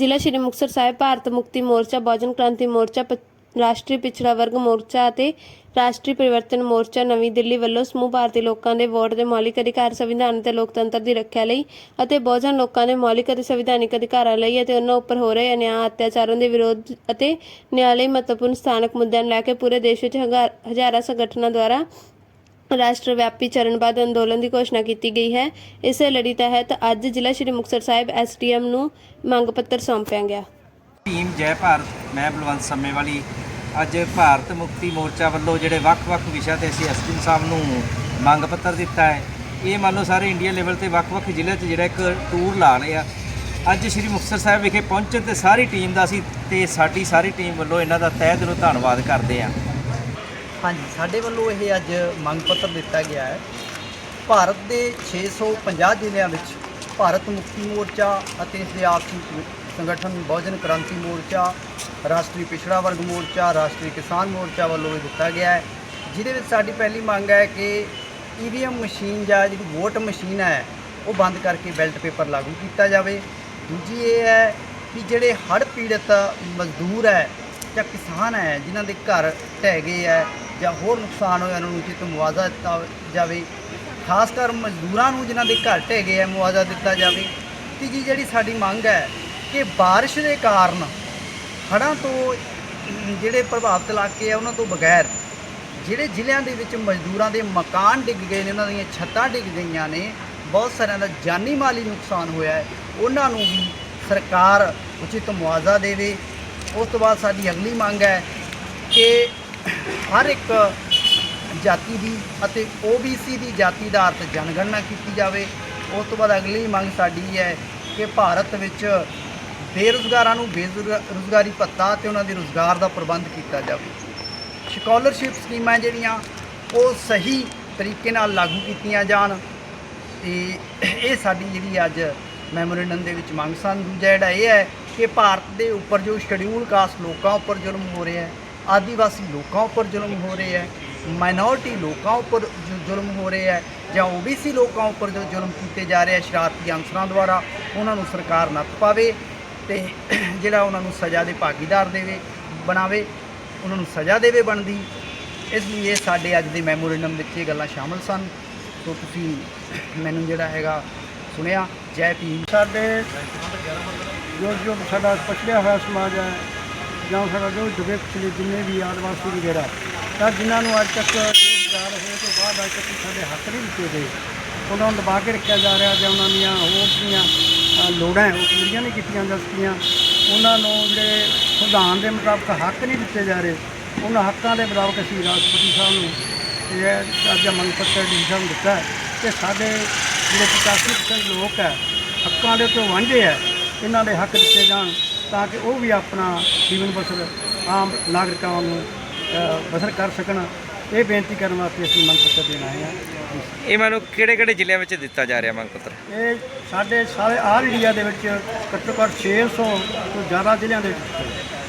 ਜ਼ਿਲ੍ਹਾ ਸ਼੍ਰੀ ਮੁਕਤਸਰ ਸਾਹਿਬ, ਭਾਰਤ ਮੁਕਤੀ ਮੋਰਚਾ, ਬਹੁਜਨ ਕ੍ਰਾਂਤੀ ਮੋਰਚਾ, ਪ- ਰਾਸ਼ਟਰੀ ਪਿਛੜਾ ਵਰਗ ਮੋਰਚਾ ਅਤੇ ਰਾਸ਼ਟਰੀ ਪਰਿਵਰਤਨ ਮੋਰਚਾ ਨਵੀਂ ਦਿੱਲੀ ਵੱਲੋਂ ਸਮੂਹ ਭਾਰਤੀ ਲੋਕਾਂ ਦੇ ਵੋਟ ਦੇ ਮੌਲਿਕ ਅਧਿਕਾਰ ਸੰਵਿਧਾਨ ਅਤੇ ਲੋਕਤੰਤਰ ਦੀ ਰੱਖਿਆ ਲਈ ਅਤੇ ਬਹੁਜਨ ਲੋਕਾਂ ਦੇ ਮੌਲਿਕ ਅਤੇ ਸੰਵਿਧਾਨਿਕ ਅਧਿਕਾਰਾਂ ਲਈ ਅਤੇ ਉਹਨਾਂ ਉੱਪਰ ਹੋ ਰਹੇ ਅਨਿਆਂ ਅਤਿਆਚਾਰਾਂ ਦੇ ਵਿਰੋਧ ਅਤੇ ਨਿਆਂ ਲਈ ਮਹੱਤਵਪੂਰਨ ਸਥਾਨਕ ਮੁੱਦਿਆਂ ਨੂੰ ਲੈ ਕੇ ਪੂਰੇ ਦੇਸ਼ ਵਿੱਚ ਹੰਗਾ- ਹਜ਼ਾਰਾਂ ਸੰਗਠਨਾਂ ਦੁਆਰਾ ਰਾਸ਼ਟਰ ਵਿਆਪੀ ਚਰਨਬੱਧ ਅੰਦੋਲਨ ਦੀ ਘੋਸ਼ਣਾ ਕੀਤੀ ਗਈ ਹੈ। ਇਸੇ ਲੜੀ ਤਹਿਤ ਅੱਜ ਜ਼ਿਲ੍ਹਾ ਸ਼੍ਰੀ ਮੁਕਤਸਰ ਸਾਹਿਬ ਐਸਟੀਐਮ ਨੂੰ ਮੰਗ ਪੱਤਰ ਸੌਂਪਿਆ ਗਿਆ। ਟੀਮ ਜੈ ਭਾਰਤ, ਮੈਂ ਬਲਵੰਤ ਸੰਮੇ ਵਾਲੀ ਅੱਜ ਭਾਰਤ ਮੁਕਤੀ ਮੋਰਚਾ ਵੱਲੋਂ ਜਿਹੜੇ ਵੱਖ-ਵੱਖ ਵਿਸ਼ਾ ਤੇ ਅਸੀਂ ਐਸਪੀ ਸਾਹਿਬ ਨੂੰ ਮੰਗ ਪੱਤਰ ਦਿੱਤਾ ਹੈ, ਇਹ ਮੰਨ ਲਓ ਸਾਰੇ ਇੰਡੀਆ ਲੈਵਲ ਤੇ ਵੱਖ-ਵੱਖ ਜ਼ਿਲ੍ਹਿਆਂ 'ਚ ਜਿਹੜਾ ਇੱਕ ਟੂਰ ਲਾ ਰਹੇ ਆ। ਅੱਜ ਸ਼੍ਰੀ ਮੁਕਤਸਰ ਸਾਹਿਬ ਵਿਖੇ ਪਹੁੰਚਣ ਤੇ ਸਾਰੀ ਟੀਮ ਦਾ ਅਸੀਂ ਤੇ ਸਾਡੀ ਸਾਰੀ ਟੀਮ ਵੱਲੋਂ ਇਹਨਾਂ ਦਾ ਤਹਿ ਦਿਲੋਂ ਧੰਨਵਾਦ ਕਰਦੇ ਹਾਂ। ਹਾਂਜੀ, ਸਾਡੇ ਵੱਲੋਂ ਇਹ ਅੱਜ ਮੰਗ ਪੱਤਰ ਦਿੱਤਾ ਗਿਆ ਹੈ। ਭਾਰਤ ਦੇ 650 ਜ਼ਿਲ੍ਹਿਆਂ ਵਿੱਚ ਭਾਰਤ ਮੁਕਤੀ ਮੋਰਚਾ ਅਤੇ ਇਸ ਦੇ ਆਪਸੀ ਸੰਗਠਨ ਬਹੁਜਨ ਕ੍ਰਾਂਤੀ ਮੋਰਚਾ, ਰਾਸ਼ਟਰੀ ਪਿਛੜਾ ਵਰਗ ਮੋਰਚਾ, ਰਾਸ਼ਟਰੀ ਕਿਸਾਨ ਮੋਰਚਾ ਵੱਲੋਂ ਇਹ ਦਿੱਤਾ ਗਿਆ ਹੈ। ਜਿਹਦੇ ਵਿੱਚ ਸਾਡੀ ਪਹਿਲੀ ਮੰਗ ਹੈ ਕਿ ਈਵੀਐਮ ਮਸ਼ੀਨ ਜਾਂ ਜਿਹੜੀ ਵੋਟ ਮਸ਼ੀਨ ਹੈ, ਉਹ ਬੰਦ ਕਰਕੇ ਬੈਲਟ ਪੇਪਰ ਲਾਗੂ ਕੀਤਾ ਜਾਵੇ। ਦੂਜੀ ਇਹ ਹੈ ਕਿ ਜਿਹੜੇ ਹੜ੍ਹ ਪੀੜਤ ਮਜ਼ਦੂਰ ਹੈ ਜਾਂ ਕਿਸਾਨ ਹੈ, ਜਿਨ੍ਹਾਂ ਦੇ ਘਰ ਢਹਿ ਗਏ ਹੈ ਜਾਂ ਹੋਰ ਨੁਕਸਾਨ ਹੋਇਆ ਉਹਨਾਂ ਨੂੰ ਉਚਿਤ ਮੁਆਵਜ਼ਾ ਦਿੱਤਾ ਜਾਵੇ। ਖਾਸ ਕਰ ਮਜ਼ਦੂਰਾਂ ਨੂੰ ਜਿਨ੍ਹਾਂ ਦੇ ਘਰ ਢਹਿ ਗਏ ਹੈ ਮੁਆਵਜ਼ਾ ਦਿੱਤਾ ਜਾਵੇ। ਤੀਜੀ ਜਿਹੜੀ ਸਾਡੀ ਮੰਗ ਹੈ ਕਿ ਬਾਰਿਸ਼ ਦੇ ਕਾਰਨ ਹੜ੍ਹਾਂ ਤੋਂ ਜਿਹੜੇ ਪ੍ਰਭਾਵਿਤ ਇਲਾਕੇ ਆ, ਉਹਨਾਂ ਤੋਂ ਬਗੈਰ ਜਿਹੜੇ ਜ਼ਿਲ੍ਹਿਆਂ ਦੇ ਵਿੱਚ ਮਜ਼ਦੂਰਾਂ ਦੇ ਮਕਾਨ ਡਿੱਗ ਗਏ ਨੇ, ਉਹਨਾਂ ਦੀਆਂ ਛੱਤਾਂ ਡਿੱਗ ਗਈਆਂ ਨੇ, ਬਹੁਤ ਸਾਰਿਆਂ ਦਾ ਜਾਨੀ ਮਾਲੀ ਨੁਕਸਾਨ ਹੋਇਆ ਹੈ। ਉਹਨਾਂ ਨੂੰ ਵੀ ਸਰਕਾਰ ਉਚਿਤ ਮੁਆਵਜ਼ਾ ਦੇਵੇ। ਉਸ ਤੋਂ ਬਾਅਦ ਸਾਡੀ ਅਗਲੀ ਮੰਗ ਹੈ ਕਿ ਹਰ ਇੱਕ ਜਾਤੀ ਦੀ ਅਤੇ OBC ਦੀ ਜਾਤੀ ਦਾ ਅਰਥ ਜਨਗਣਨਾ ਕੀਤੀ ਜਾਵੇ। ਉਸ ਤੋਂ ਬਾਅਦ ਅਗਲੀ ਮੰਗ ਸਾਡੀ ਹੈ ਕਿ ਭਾਰਤ ਵਿੱਚ ਬੇਰੁਜ਼ਗਾਰਾਂ ਨੂੰ ਬੇਰੁਜ਼ਗਾਰੀ ਭੱਤਾ ਤੇ ਉਹਨਾਂ ਦੇ ਰੁਜ਼ਗਾਰ ਦਾ ਪ੍ਰਬੰਧ ਕੀਤਾ ਜਾਵੇ। ਸਕਾਲਰਸ਼ਿਪ ਸਕੀਮਾਂ ਜਿਹੜੀਆਂ, ਉਹ ਸਹੀ ਤਰੀਕੇ ਨਾਲ ਲਾਗੂ ਕੀਤੀਆਂ ਜਾਣ। ਤੇ ਇਹ ਸਾਡੀ ਜਿਹੜੀ ਅੱਜ ਮੈਮੋਰੈਂਡਮ ਦੇ ਵਿੱਚ ਮੰਗ ਸਨ ਦੂਜਾ ਜਿਹੜਾ ਇਹ ਹੈ ਕਿ ਭਾਰਤ ਦੇ ਉੱਪਰ ਜੋ ਸ਼ਡਿਊਲ ਕਾਸਟ ਲੋਕਾਂ ਉੱਪਰ ਜ਼ੁਲਮ ਹੋ ਰਿਹਾ ਹੈ ਆਦੀਵਾਸੀ ਲੋਕਾਂ ਉੱਪਰ ਜ਼ੁਲਮ ਹੋ ਰਹੇ ਹੈ ਮਾਈਨੋਰਟੀ ਲੋਕਾਂ ਉੱਪਰ ਜੋ, ਜ਼ੁਲਮ ਹੋ ਰਹੇ ਹੈ, ਜਾਂ OBC ਲੋਕਾਂ ਉੱਪਰ ਜੋ ਜ਼ੁਲਮ ਕੀਤੇ ਜਾ ਰਹੇ ਹੈ ਸ਼ਰਾਰਤੀ ਅਨਸਰਾਂ ਦੁਆਰਾ, ਉਹਨਾਂ ਨੂੰ ਸਰਕਾਰ ਨੱਥ ਪਾਵੇ ਤੇ ਜਿਹੜਾ ਉਹਨਾਂ ਨੂੰ ਸਜ਼ਾ ਦੇ ਭਾਗੀਦਾਰ ਦੇਵੇ, ਬਣਾਵੇ, ਉਹਨਾਂ ਨੂੰ ਸਜ਼ਾ ਦੇਵੇ ਬਣਦੀ। ਇਸ ਲਈ ਇਹ ਸਾਡੇ ਅੱਜ ਦੇ ਮੈਮੋਰੈਂਡਮ ਵਿੱਚ ਇਹ ਗੱਲਾਂ ਸ਼ਾਮਲ ਸਨ। ਸੋ ਤੁਸੀਂ ਮੈਨੂੰ ਜਿਹੜਾ ਹੈਗਾ ਸੁਣਿਆ, ਜੈ ਭੀਮ। ਸਾਡੇ ਜੋ ਜੋ ਸਾਡਾ ਪਛੜਿਆ ਹੋਇਆ ਸਮਾਜ ਹੈ ਜਾਂ ਸਾਡਾ ਜੋ ਦਬੇ ਪਿਛਲੇ ਜਿੰਨੇ ਵੀ ਆਦਿਵਾਸੀ ਵਗੈਰਾ, ਤਾਂ ਜਿਨ੍ਹਾਂ ਨੂੰ ਅੱਜ ਤੱਕ ਰੁਜ਼ਗਾਰ ਹੋਣ ਤੋਂ ਬਾਅਦ ਅੱਜ ਤੱਕ ਸਾਡੇ ਹੱਕ ਨਹੀਂ ਦਿੱਤੇ ਗਏ। ਉਹਨਾਂ ਨੂੰ ਦਬਾ ਕੇ ਰੱਖਿਆ ਜਾ ਰਿਹਾ ਜਾਂ ਉਹਨਾਂ ਦੀਆਂ ਹੋਰ ਜਿਹੜੀਆਂ ਲੋੜਾਂ ਉਹ ਪੂਰੀਆਂ ਨਹੀਂ ਕੀਤੀਆਂ ਜਾ ਸਕੀਆਂ। ਉਹਨਾਂ ਨੂੰ ਜਿਹੜੇ ਸੰਵਿਧਾਨ ਦੇ ਮੁਤਾਬਕ ਹੱਕ ਨਹੀਂ ਦਿੱਤੇ ਜਾ ਰਹੇ, ਉਹਨਾਂ ਹੱਕਾਂ ਦੇ ਮੁਤਾਬਕ ਅਸੀਂ ਰਾਸ਼ਟਰਪਤੀ ਸਾਹਿਬ ਨੂੰ, ਇਹ ਅੱਜ ਮੰਗ ਪੱਤਰ ਡੀਸਾ ਨੂੰ ਦਿੱਤਾ ਕਿ ਸਾਡੇ ਜਿਹੜੇ 85% ਲੋਕ ਹੈ, ਹੱਕਾਂ ਦੇ ਤੋਂ ਵਾਂਝੇ ਹੈ, ਇਹਨਾਂ ਦੇ ਹੱਕ ਦਿੱਤੇ ਜਾਣ। ਤਾਂ ਕਿ ਉਹ ਵੀ ਆਪਣਾ ਜੀਵਨ ਬਸਰ ਆਮ ਨਾਗਰਿਕਾਂ ਨੂੰ ਬਸਰ ਕਰ ਸਕਣ। ਇਹ ਬੇਨਤੀ ਕਰਨ ਵਾਸਤੇ ਅਸੀਂ ਮੰਗ ਪੱਤਰ ਦੇਣ ਆਏ ਹਾਂ। ਇਹ ਮੰਨ ਲਓ ਕਿਹੜੇ-ਕਿਹੜੇ ਜ਼ਿਲ੍ਹਿਆਂ ਵਿੱਚ ਦਿੱਤਾ ਜਾ ਰਿਹਾ ਮੰਗ ਪੱਤਰ ਇਹ ਸਾਡੇ ਸਾਰੇ ਆਲ ਇੰਡੀਆ ਦੇ ਵਿੱਚ ਘੱਟੋ ਘੱਟ 600 ਤੋਂ ਜ਼ਿਆਦਾ ਜ਼ਿਲ੍ਹਿਆਂ ਦੇ ਵਿੱਚ।